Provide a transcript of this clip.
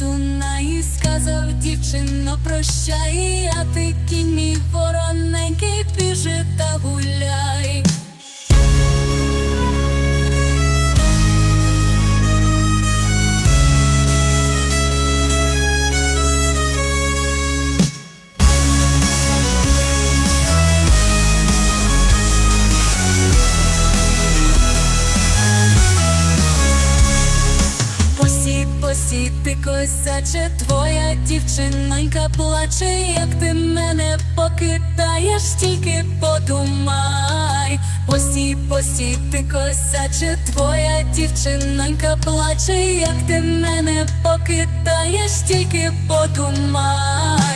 Дунай сказав дівчино, прощай, а ти кінь мій вороненький біжи Посі, посі, ти косяче, твоя дівчинонька плаче, як ти мене покидаєш, тільки подумай. Посі, посі, ти косяче, твоя дівчинонька плаче, як ти мене покидаєш, тільки подумай.